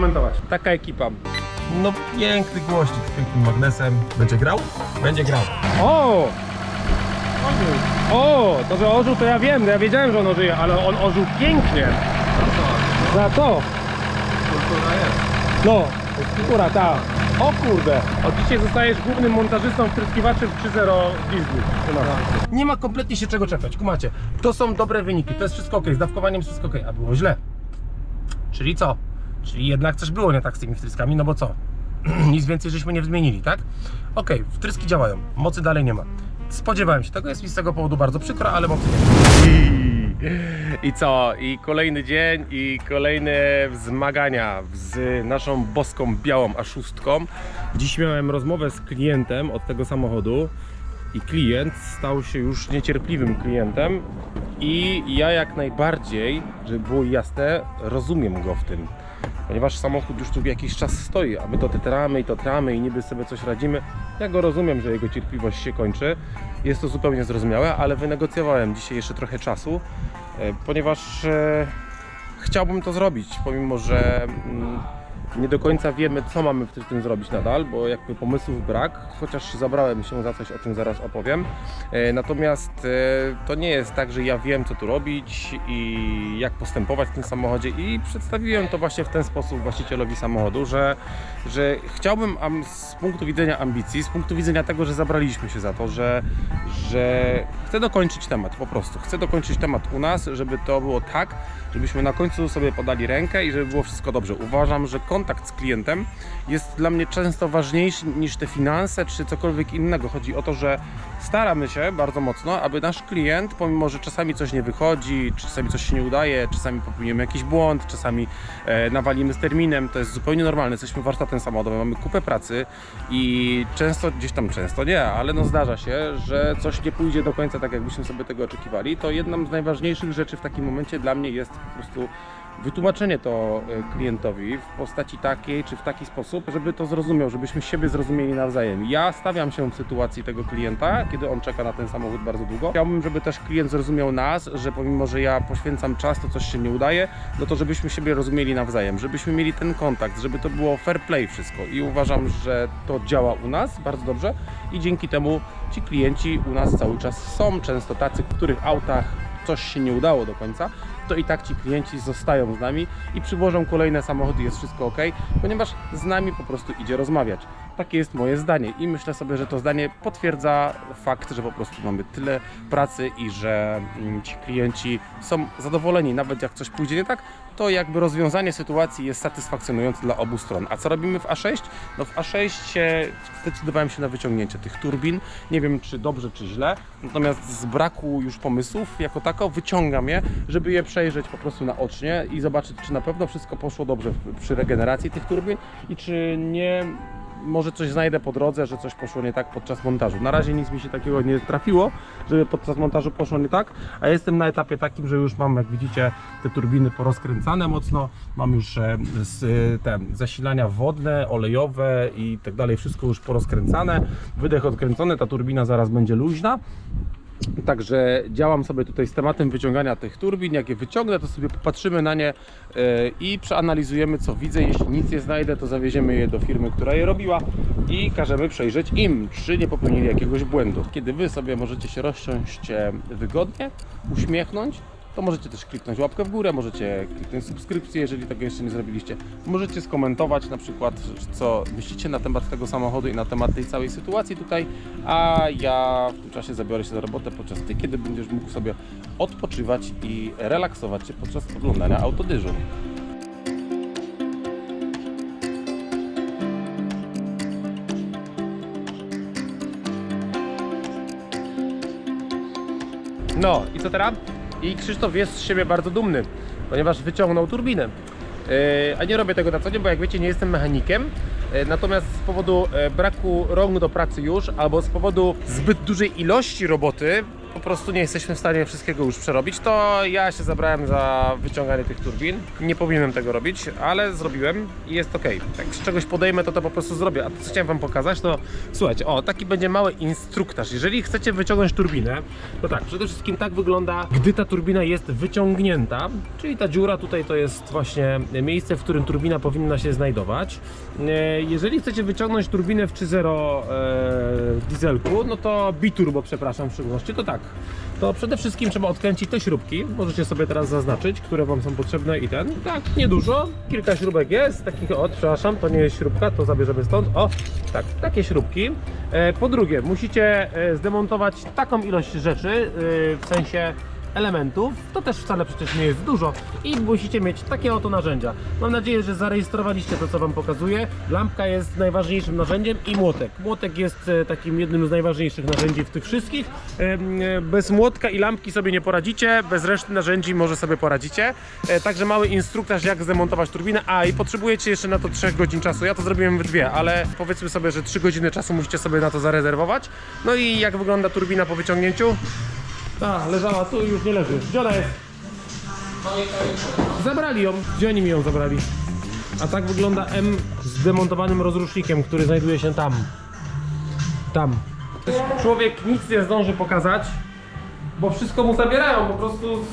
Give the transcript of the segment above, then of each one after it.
skomentować. Taka ekipa. No piękny głośnik z pięknym magnesem. Będzie grał? Będzie grał. O! O, to że ożył to ja wiem, ja wiedziałem, że on ożyje, ale on ożył pięknie. Za to? Kultura jest. No, kultura, ta. O kurde, od dzisiaj zostajesz głównym montażystą wtryskiwaczy w 3.0 Disney. Nie ma kompletnie się czego czepiać, kumacie. To są dobre wyniki, to jest wszystko ok, z dawkowaniem wszystko ok, a było źle. Czyli co? Czyli jednak coś było nie tak z tymi wtryskami, no bo co? Nic więcej żeśmy nie zmienili, tak? Okej, wtryski działają, mocy dalej nie ma. Spodziewałem się tego, jest mi z tego powodu bardzo przykro, ale mocy nie ma. I co? I kolejny dzień, i kolejne zmagania z naszą boską białą aszustką. Dziś miałem rozmowę z klientem od tego samochodu i klient stał się już niecierpliwym klientem i ja jak najbardziej, żeby było jasne, rozumiem go w tym. Ponieważ samochód już tu jakiś czas stoi, a my to tetramy i to tramy i niby sobie coś radzimy. Ja go rozumiem, że jego cierpliwość się kończy. Jest to zupełnie zrozumiałe, ale wynegocjowałem dzisiaj jeszcze trochę czasu, e, ponieważ e, chciałbym to zrobić, pomimo że mm, nie do końca wiemy, co mamy w tym zrobić nadal, bo jakby pomysłów brak, chociaż zabrałem się za coś, o czym zaraz opowiem. E, Natomiast e, to nie jest tak, że ja wiem, co tu robić i jak postępować w tym samochodzie i przedstawiłem to właśnie w ten sposób właścicielowi samochodu, że, że chciałbym z punktu widzenia ambicji, z punktu widzenia tego, że zabraliśmy się za to, że, że chcę dokończyć temat po prostu. Chcę dokończyć temat u nas, żeby to było tak, żebyśmy na końcu sobie podali rękę i żeby było wszystko dobrze. Uważam, że kontakt z klientem jest dla mnie często ważniejszy niż te finanse czy cokolwiek innego. Chodzi o to, że staramy się bardzo mocno, aby nasz klient, pomimo że czasami coś nie wychodzi, czasami coś się nie udaje, czasami popełnimy jakiś błąd, czasami e, nawalimy z terminem, to jest zupełnie normalne. Jesteśmy warsztatem samochodowym, mamy kupę pracy i często, gdzieś tam często nie, ale no zdarza się, że coś nie pójdzie do końca tak, jakbyśmy sobie tego oczekiwali. To jedną z najważniejszych rzeczy w takim momencie dla mnie jest po prostu wytłumaczenie to e, klientowi w postaci takiej czy w taki sposób, żeby to zrozumiał, żebyśmy siebie zrozumieli nawzajem. Ja stawiam się w sytuacji tego klienta, kiedy on czeka na ten samochód bardzo długo. Chciałbym, żeby też klient zrozumiał nas, że pomimo, że ja poświęcam czas, to coś się nie udaje, no to żebyśmy siebie rozumieli nawzajem, żebyśmy mieli ten kontakt, żeby to było fair play wszystko. I uważam, że to działa u nas bardzo dobrze i dzięki temu ci klienci u nas cały czas są często tacy, w których autach coś się nie udało do końca, to i tak ci klienci zostają z nami i przywożą kolejne samochody, jest wszystko ok, ponieważ z nami po prostu idzie rozmawiać. Takie jest moje zdanie i myślę sobie, że to zdanie potwierdza fakt, że po prostu mamy tyle pracy i że mm, ci klienci są zadowoleni, nawet jak coś pójdzie nie tak, to jakby rozwiązanie sytuacji jest satysfakcjonujące dla obu stron. A co robimy w A6? No w A6 e, zdecydowałem się na wyciągnięcie tych turbin. Nie wiem czy dobrze, czy źle. Natomiast z braku już pomysłów jako tako wyciągam je, żeby je przejrzeć po prostu naocznie i zobaczyć, czy na pewno wszystko poszło dobrze przy regeneracji tych turbin i czy nie może coś znajdę po drodze, że coś poszło nie tak podczas montażu. Na razie nic mi się takiego nie trafiło, żeby podczas montażu poszło nie tak, a jestem na etapie takim, że już mam, jak widzicie, te turbiny porozkręcane mocno, mam już e, e, te zasilania wodne, olejowe i tak dalej, wszystko już porozkręcane, wydech odkręcony, ta turbina zaraz będzie luźna. Także działam sobie tutaj z tematem wyciągania tych turbin. Jak je wyciągnę, to sobie popatrzymy na nie e, i przeanalizujemy, co widzę. Jeśli nic nie znajdę, to zawieziemy je do firmy, która je robiła i każemy przejrzeć im, czy nie popełnili jakiegoś błędu. Kiedy Wy sobie możecie się rozsiąść e, wygodnie, uśmiechnąć, to możecie też kliknąć łapkę w górę, możecie kliknąć subskrypcję, jeżeli tego jeszcze nie zrobiliście. Możecie skomentować na przykład, co myślicie na temat tego samochodu i na temat tej całej sytuacji tutaj, a ja w tym czasie zabiorę się za robotę podczas Ty, kiedy będziesz mógł sobie odpoczywać i relaksować się podczas oglądania autodyżur. No i co teraz? I Krzysztof jest z siebie bardzo dumny, ponieważ wyciągnął turbinę. Yy, A nie robię tego na co dzień, bo jak wiecie, nie jestem mechanikiem. Yy, Natomiast z powodu e, braku rąk do pracy już, albo z powodu zbyt dużej ilości roboty, po prostu nie jesteśmy w stanie wszystkiego już przerobić, to ja się zabrałem za wyciąganie tych turbin. Nie powinienem tego robić, ale zrobiłem i jest ok. Jak z czegoś podejmę, to to po prostu zrobię. A to, co chciałem Wam pokazać, to słuchajcie, o, taki będzie mały instruktaż. Jeżeli chcecie wyciągnąć turbinę, to tak, przede wszystkim tak wygląda, gdy ta turbina jest wyciągnięta, czyli ta dziura tutaj to jest właśnie miejsce, w którym turbina powinna się znajdować. E, Jeżeli chcecie wyciągnąć turbinę w 3.0 e, dieselku, no to biturbo, przepraszam w szczególności, to tak. To przede wszystkim trzeba odkręcić te śrubki. Możecie sobie teraz zaznaczyć, które Wam są potrzebne i ten. Tak, niedużo. Kilka śrubek jest. Takich, o, przepraszam, to nie jest śrubka, to zabierzemy stąd. O, tak, takie śrubki. E, po drugie, musicie e, zdemontować taką ilość rzeczy, e, w sensie elementów, to też wcale przecież nie jest dużo i musicie mieć takie oto narzędzia. Mam nadzieję, że zarejestrowaliście to, co Wam pokazuję. Lampka jest najważniejszym narzędziem i młotek. Młotek jest e, takim jednym z najważniejszych narzędzi w tych wszystkich. Em, e, Bez młotka i lampki sobie nie poradzicie, bez reszty narzędzi może sobie poradzicie. E, Także mały instruktaż, jak zdemontować turbinę. A i potrzebujecie jeszcze na to 3 godzin czasu. Ja to zrobiłem w dwie, ale powiedzmy sobie, że 3 godziny czasu musicie sobie na to zarezerwować. No i jak wygląda turbina po wyciągnięciu? A, leżała tu i już nie leży. Gdzie ona jest? Zabrali ją. Gdzie oni mi ją zabrali? A tak wygląda M z demontowanym rozrusznikiem, który znajduje się tam. Tam. Człowiek nic nie zdąży pokazać, bo wszystko mu zabierają po prostu.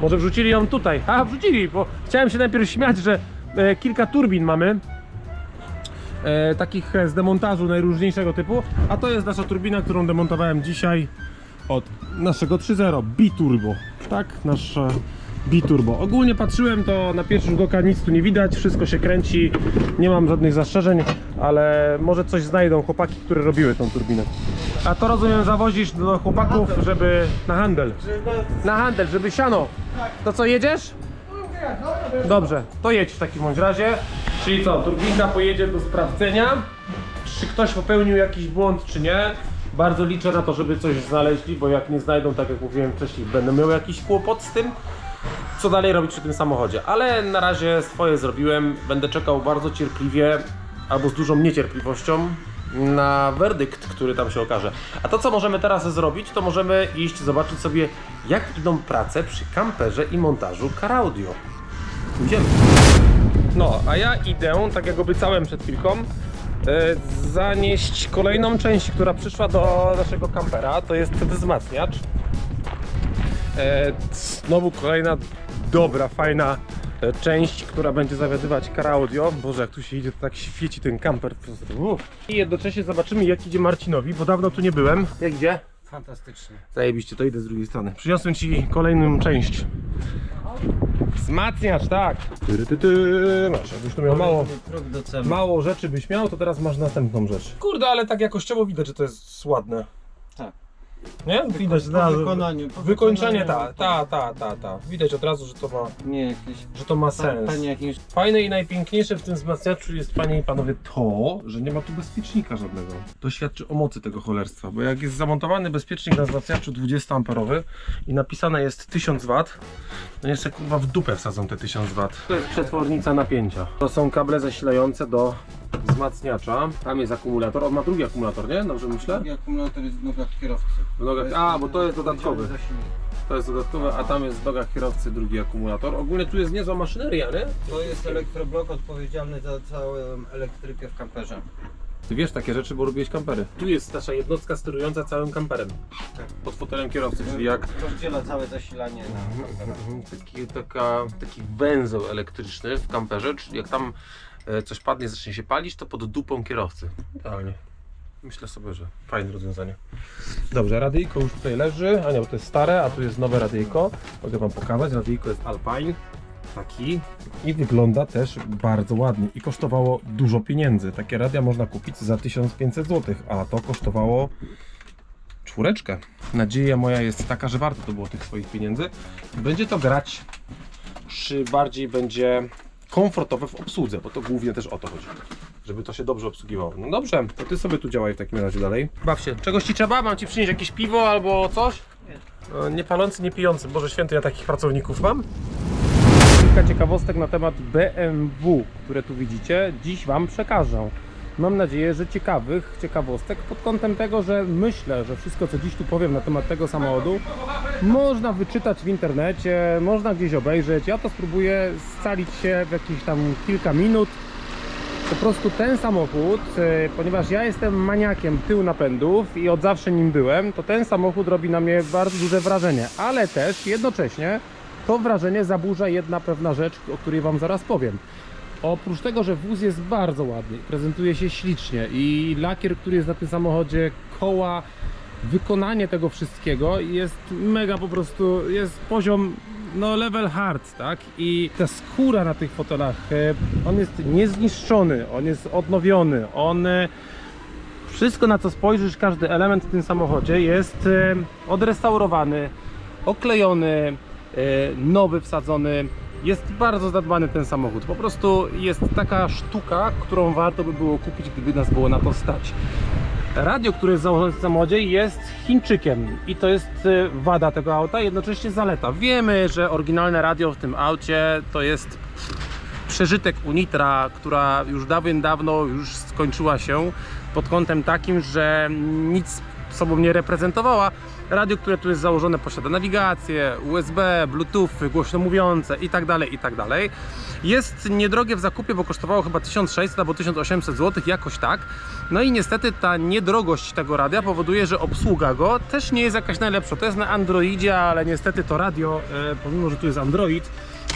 Może wrzucili ją tutaj. A, wrzucili, bo chciałem się najpierw śmiać, że e, kilka turbin mamy e, takich z demontażu najróżniejszego typu, a to jest nasza turbina, którą demontowałem dzisiaj od naszego 3.0 Biturbo, tak? Nasz e, Biturbo. Ogólnie patrzyłem to na pierwszy rzut oka nic tu nie widać, wszystko się kręci, nie mam żadnych zastrzeżeń, ale może coś znajdą chłopaki, które robiły tą turbinę. A to rozumiem zawozisz do chłopaków, żeby na handel. Na handel, żeby siano. To co, jedziesz? Dobrze, to jedź w takim bądź razie. Czyli co, turbinka pojedzie do sprawdzenia, czy ktoś popełnił jakiś błąd, czy nie. Bardzo liczę na to, żeby coś znaleźli, bo jak nie znajdą, tak jak mówiłem wcześniej, będę miał jakiś kłopot z tym, co dalej robić przy tym samochodzie. Ale na razie swoje zrobiłem, będę czekał bardzo cierpliwie, albo z dużą niecierpliwością na werdykt, który tam się okaże. A to, co możemy teraz zrobić, to możemy iść zobaczyć sobie, jak idą prace przy kamperze i montażu car audio. Idziemy. No, a ja idę, tak jak obiecałem przed chwilką, e, zanieść kolejną część, która przyszła do naszego kampera. To jest wzmacniacz. E, znowu kolejna dobra, fajna część, która będzie zawiadywać car audio. Boże, jak tu się idzie, to tak świeci ten kamper po prostu. Uff. I jednocześnie zobaczymy, jak idzie Marcinowi, bo dawno tu nie byłem. Jak idzie? Fantastycznie. Zajebiście, to idę z drugiej strony. Przyniosłem Ci kolejną część. Wzmacniacz, tak. Ty, ty, ty. Masz, jakbyś tu miał mało, Próg do celu. mało rzeczy byś miał, to teraz masz następną rzecz. Kurde, ale tak jakościowo widać, że to jest ładne. Tak. Nie? Widać od razu. wykonaniu. Po Wykończenie, wykonaniu- ta, ta, ta, ta, ta. Widać od razu, że to ma, Nie jakieś. że to ma sens. Panie jakimś. Fajne i najpiękniejsze w tym wzmacniaczu jest, panie i panowie, to, że nie ma tu bezpiecznika żadnego. To świadczy o mocy tego cholerstwa, bo jak jest zamontowany bezpiecznik na wzmacniaczu 20 amperowy i napisane jest 1000 W, to jeszcze kurwa w dupę wsadzą te 1000 W. To jest przetwornica napięcia. To są kable zasilające do wzmacniacza. Tam jest akumulator. On ma drugi akumulator, nie? Dobrze myślę? Drugi akumulator jest w nogach kierowcy. W nogach... A, bo to jest dodatkowy. To jest dodatkowe, a tam jest w nogach kierowcy drugi akumulator. Ogólnie tu jest niezła maszyneria, nie? To jest elektroblok odpowiedzialny za całą elektrykę w kamperze. Ty wiesz takie rzeczy, bo robiłeś kampery. Tu jest nasza jednostka sterująca całym kamperem. Tak. Pod fotelem kierowcy, czyli jak Rozdziela całe zasilanie na kampera. taki, taka, taki węzeł elektryczny w kamperze, czyli jak tam coś padnie, zacznie się palić, to pod dupą kierowcy. Idealnie. Myślę sobie, że fajne rozwiązanie. Dobrze, radyjko już tutaj leży. A nie, bo to jest stare, a tu jest nowe radyjko. Mogę Wam pokazać. Radyjko jest Alpine. Taki. I wygląda też bardzo ładnie. I kosztowało dużo pieniędzy. Takie radia można kupić za 1500 zł, a to kosztowało czwóreczkę. Nadzieja moja jest taka, że warto to było tych swoich pieniędzy. Będzie to grać, czy bardziej będzie komfortowe w obsłudze, bo to głównie też o to chodzi. Żeby to się dobrze obsługiwało. No dobrze, to ty sobie tu działaj w takim razie dalej. Baw się. Czegoś ci trzeba? Mam ci przynieść jakieś piwo albo coś? No, nie palący, nie pijący. Boże święty, ja takich pracowników mam. Kilka ciekawostek na temat BMW, które tu widzicie, dziś Wam przekażę. Mam nadzieję, że ciekawych ciekawostek pod kątem tego, że myślę, że wszystko co dziś tu powiem na temat tego samochodu można wyczytać w internecie, można gdzieś obejrzeć. Ja to spróbuję scalić się w jakieś tam kilka minut. Po prostu ten samochód, e, ponieważ ja jestem maniakiem tył napędów i od zawsze nim byłem, to ten samochód robi na mnie bardzo duże wrażenie, ale też jednocześnie to wrażenie zaburza jedna pewna rzecz, o której Wam zaraz powiem. Oprócz tego, że wóz jest bardzo ładny, prezentuje się ślicznie i lakier, który jest na tym samochodzie, koła, wykonanie tego wszystkiego jest mega po prostu, jest poziom no level hard, tak? I ta skóra na tych fotelach, e, on jest niezniszczony, on jest odnowiony, on e, wszystko na co spojrzysz, każdy element w tym samochodzie jest e, odrestaurowany, oklejony, nowy wsadzony. Jest bardzo zadbany ten samochód. Po prostu jest taka sztuka, którą warto by było kupić, gdyby nas było na to stać. Radio, które jest założone w samochodzie jest Chińczykiem i to jest e, wada tego auta, jednocześnie zaleta. Wiemy, że oryginalne radio w tym aucie to jest przeżytek Unitra, która już dawien dawno już skończyła się pod kątem takim, że nic sobą nie reprezentowała. Radio, które tu jest założone posiada nawigację, USB, Bluetooth, głośno mówiące i tak dalej, i tak. Jest niedrogie w zakupie, bo kosztowało chyba 1600 albo 1800 zł, jakoś tak. No i niestety ta niedrogość tego radia powoduje, że obsługa go też nie jest jakaś najlepsza. To jest na Androidzie, ale niestety to radio, e, pomimo że tu jest Android,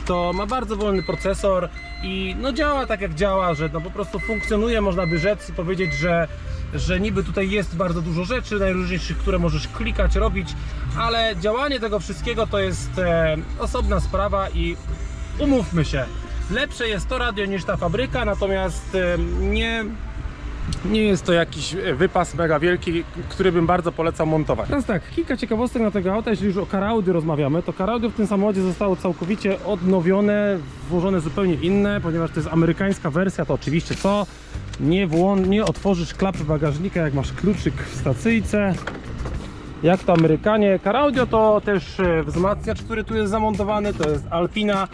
to ma bardzo wolny procesor i no działa tak jak działa, że no po prostu funkcjonuje, można by rzec i powiedzieć, że, że niby tutaj jest bardzo dużo rzeczy najróżniejszych, które możesz klikać, robić, ale działanie tego wszystkiego to jest e, osobna sprawa i umówmy się, lepsze jest to radio niż ta fabryka, natomiast e, nie nie jest to jakiś wypas mega wielki, który bym bardzo polecał montować. Teraz tak, kilka ciekawostek na tego auta, jeśli już o Karaudy rozmawiamy, to Karaudy w tym samochodzie zostało całkowicie odnowione, włożone zupełnie inne, ponieważ to jest amerykańska wersja, to oczywiście co? Nie, nie otworzysz klapy bagażnika, jak masz kluczyk w stacyjce. Jak to Amerykanie. Caraudio to też e, wzmacniacz, który tu jest zamontowany, to jest Alpina.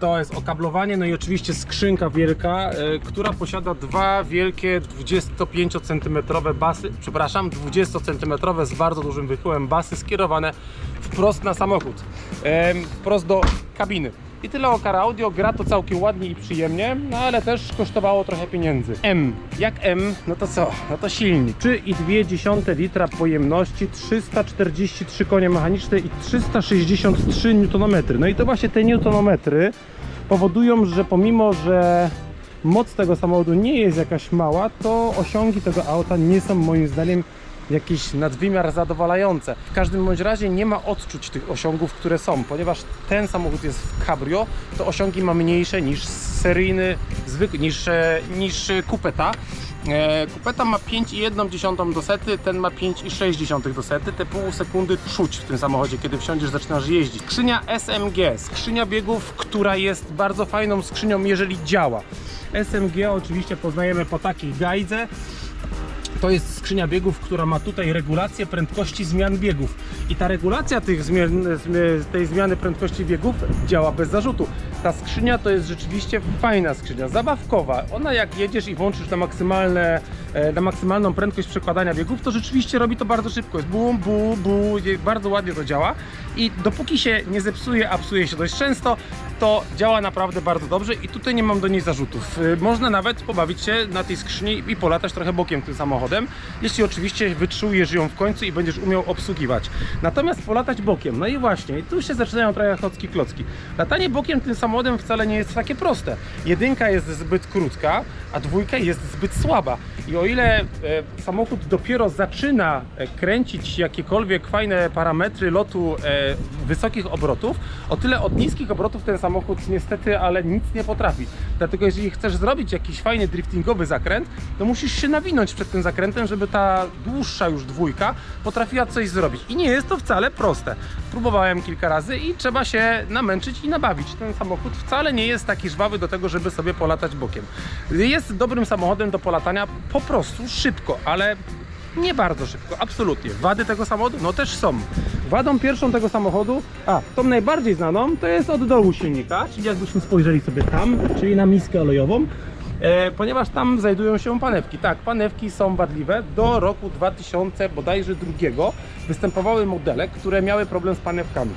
To jest okablowanie, no i oczywiście skrzynka wielka, e, która posiada dwa wielkie 25 cm basy, przepraszam, 20 cm z bardzo dużym wychyłem basy skierowane wprost na samochód, e, wprost do kabiny. I tyle o Car Audio, gra to całkiem ładnie i przyjemnie, no ale też kosztowało trochę pieniędzy. M, jak M, no to co? No to silnik. 3,2 litra pojemności, 343 konie mechaniczne i 363 Nm. No i to właśnie te newtonometry powodują, że pomimo, że moc tego samochodu nie jest jakaś mała, to osiągi tego auta nie są moim zdaniem jakiś nadwymiar zadowalające. W każdym bądź razie nie ma odczuć tych osiągów, które są, ponieważ ten samochód jest w cabrio, to osiągi ma mniejsze niż seryjny, zwykły, niż, e, niż e, kupeta. E, Kupeta ma 5,1 do sety, ten ma 5,6 do sety. Te pół sekundy czuć w tym samochodzie, kiedy wsiądziesz, zaczynasz jeździć. Skrzynia SMG, skrzynia biegów, która jest bardzo fajną skrzynią, jeżeli działa. SMG oczywiście poznajemy po takiej gajdze. To jest skrzynia biegów, która ma tutaj regulację prędkości zmian biegów. I ta regulacja tych zmian, zmi- tej zmiany prędkości biegów działa bez zarzutu. Ta skrzynia to jest rzeczywiście fajna skrzynia, zabawkowa. Ona jak jedziesz i włączysz na, maksymalne, na maksymalną prędkość przekładania biegów, to rzeczywiście robi to bardzo szybko. Jest bum, bu, bu, bardzo ładnie to działa. I dopóki się nie zepsuje, a psuje się dość często, to działa naprawdę bardzo dobrze i tutaj nie mam do niej zarzutów. Y, Można nawet pobawić się na tej skrzyni i polatać trochę bokiem tym samochodem, jeśli oczywiście wyczujesz ją w końcu i będziesz umiał obsługiwać. Natomiast polatać bokiem, no i właśnie, i tu się zaczynają trochę chocki klocki. Latanie bokiem tym samochodem wcale nie jest takie proste. Jedynka jest zbyt krótka, a dwójka jest zbyt słaba. I o ile e, samochód dopiero zaczyna e, kręcić jakiekolwiek fajne parametry lotu e, wysokich obrotów, o tyle od niskich obrotów ten samochód niestety, ale nic nie potrafi. Dlatego jeżeli chcesz zrobić jakiś fajny driftingowy zakręt, to musisz się nawinąć przed tym zakrętem, żeby ta dłuższa już dwójka potrafiła coś zrobić. I nie jest to wcale proste. Próbowałem kilka razy i trzeba się namęczyć i nabawić. Ten samochód wcale nie jest taki żwawy do tego, żeby sobie polatać bokiem. Jest dobrym samochodem do polatania po prostu szybko, ale nie bardzo szybko, absolutnie. Wady tego samochodu? No też są. Wadą pierwszą tego samochodu, a tą najbardziej znaną, to jest od dołu silnika, czyli jakbyśmy spojrzeli sobie tam, czyli na miskę olejową, e, ponieważ tam znajdują się panewki. Tak, panewki są wadliwe. Do roku 2000 bodajże drugiego występowały modele, które miały problem z panewkami.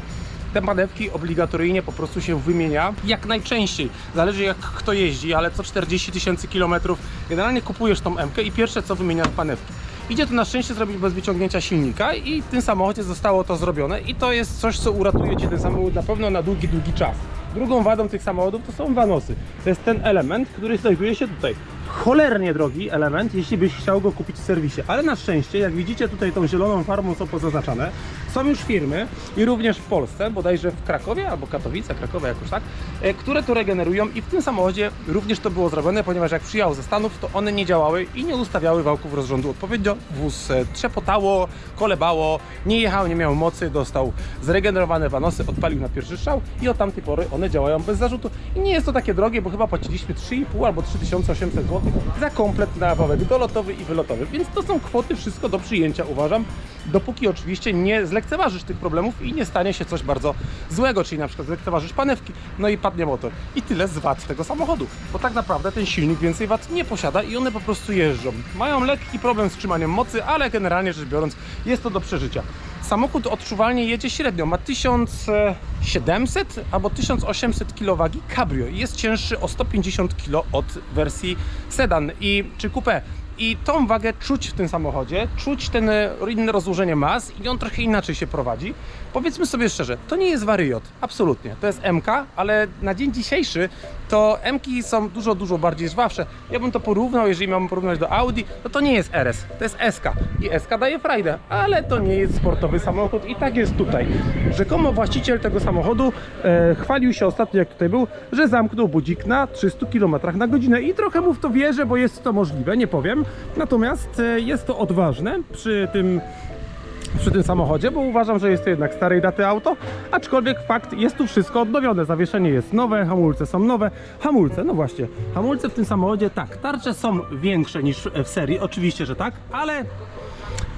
Te panewki obligatoryjnie po prostu się wymienia jak najczęściej. Zależy jak kto jeździ, ale co 40 tysięcy kilometrów generalnie kupujesz tą M i pierwsze co wymieniasz panewki. Idzie to na szczęście zrobić bez wyciągnięcia silnika i w tym samochodzie zostało to zrobione i to jest coś, co uratuje Ci ten samochód na pewno na długi, długi czas. Drugą wadą tych samochodów to są wanosy. To jest ten element, który znajduje się tutaj. Cholernie drogi element, jeśli byś chciał go kupić w serwisie. Ale na szczęście, jak widzicie tutaj tą zieloną farbą są pozaznaczane, są już firmy i również w Polsce, bodajże w Krakowie albo Katowice, Krakowie jakoś tak, e, które to regenerują i w tym samochodzie również to było zrobione, ponieważ jak przyjechał ze Stanów, to one nie działały i nie ustawiały wałków rozrządu odpowiednio. Wóz e, trzepotało, kolebało, nie jechał, nie miał mocy, dostał zregenerowane wanosy, odpalił na pierwszy strzał i od tamtej pory one działają bez zarzutu. I nie jest to takie drogie, bo chyba płaciliśmy 3,5 albo 3800 zł za komplet na wałek dolotowy i wylotowy, więc to są kwoty wszystko do przyjęcia uważam, dopóki oczywiście nie zlekceważysz tych problemów i nie stanie się coś bardzo złego, czyli na przykład zlekceważysz panewki, no i padnie motor. I tyle z wad tego samochodu, bo tak naprawdę ten silnik więcej wad nie posiada i one po prostu jeżdżą. Mają lekki problem z trzymaniem mocy, ale generalnie rzecz biorąc jest to do przeżycia. Samochód odczuwalnie jedzie średnio, ma 1700 albo 1800 kg cabrio i jest cięższy o 150 kg od wersji sedan i czy coupé. I tą wagę czuć w tym samochodzie, czuć ten e, inne rozłożenie mas i on trochę inaczej się prowadzi. Powiedzmy sobie szczerze, to nie jest wariot, absolutnie. To jest MK, ale na dzień dzisiejszy to MK są dużo, dużo bardziej żwawsze. Ja bym to porównał, jeżeli miałbym porównać do Audi, to to nie jest RS, to jest SK. I SK daje frajdę, ale to nie jest sportowy samochód i tak jest tutaj. Rzekomo właściciel tego samochodu e, chwalił się ostatnio, jak tutaj był, że zamknął budzik na 300 km na godzinę i trochę mu w to wierzę, bo jest to możliwe, nie powiem. Natomiast e, jest to odważne przy tym przy tym samochodzie, bo uważam, że jest to jednak starej daty auto, aczkolwiek fakt, jest tu wszystko odnowione, zawieszenie jest nowe, hamulce są nowe, hamulce, no właśnie, hamulce w tym samochodzie, tak, tarcze są większe niż w serii, oczywiście, że tak, ale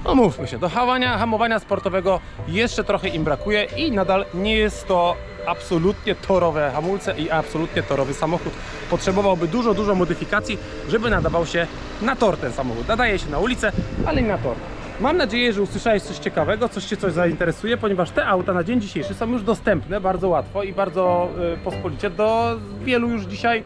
no mówmy się, do hamowania, hamowania sportowego jeszcze trochę im brakuje i nadal nie jest to absolutnie torowe hamulce i absolutnie torowy samochód. Potrzebowałby dużo, dużo modyfikacji, żeby nadawał się na tor ten samochód. Nadaje się na ulicę, ale i na tor. Mam nadzieję, że usłyszałeś coś ciekawego, coś Cię coś zainteresuje, ponieważ te auta na dzień dzisiejszy są już dostępne bardzo łatwo i bardzo y, pospolicie do wielu już dzisiaj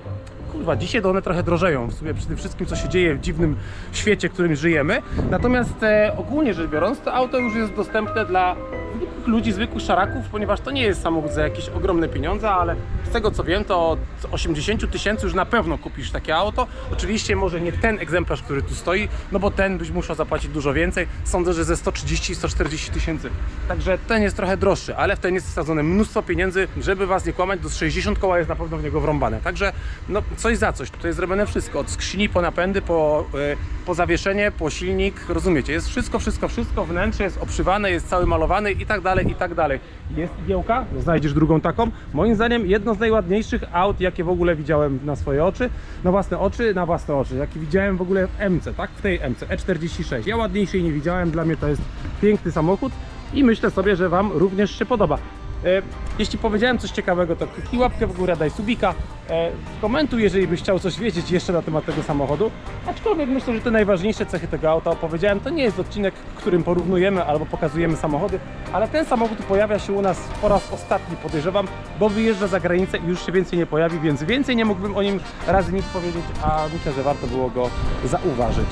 kurwa, dzisiaj to one trochę drożeją w sumie przy tym wszystkim, co się dzieje w dziwnym świecie, w którym żyjemy. Natomiast e, ogólnie rzecz biorąc, to auto już jest dostępne dla zwykłych ludzi, zwykłych szaraków, ponieważ to nie jest samochód za jakieś ogromne pieniądze, ale z tego co wiem, to od 80 tysięcy już na pewno kupisz takie auto. Oczywiście może nie ten egzemplarz, który tu stoi, no bo ten byś musiał zapłacić dużo więcej. Sądzę, że ze 130 140 tysięcy. Także ten jest trochę droższy, ale w ten jest wsadzone mnóstwo pieniędzy, żeby was nie kłamać, do 60 koła jest na pewno w niego wrąbane. Także no coś za coś. Tutaj jest zrobione wszystko. Od skrzyni po napędy, po, e, po zawieszenie, po silnik. Rozumiecie? Jest wszystko, wszystko, wszystko. Wnętrze jest obszywane, jest cały malowany i tak dalej, i tak dalej. Jest igiełka, znajdziesz drugą taką. Moim zdaniem jedno z najładniejszych aut, jakie w ogóle widziałem na swoje oczy, na własne oczy, na własne oczy, jakie widziałem w ogóle w MC, tak? W tej MC E46. Ja ładniejszej nie widziałem, dla mnie to jest piękny samochód i myślę sobie, że Wam również się podoba. E, Jeśli powiedziałem coś ciekawego, to kliknij łapkę w górę, daj subika, e, komentuj, jeżeli byś chciał coś wiedzieć jeszcze na temat tego samochodu. Aczkolwiek myślę, że te najważniejsze cechy tego auta opowiedziałem. To nie jest odcinek, w którym porównujemy albo pokazujemy samochody, ale ten samochód pojawia się u nas po raz ostatni, podejrzewam, bo wyjeżdża za granicę i już się więcej nie pojawi, więc więcej nie mógłbym o nim razy nic powiedzieć, a myślę, że warto było go zauważyć.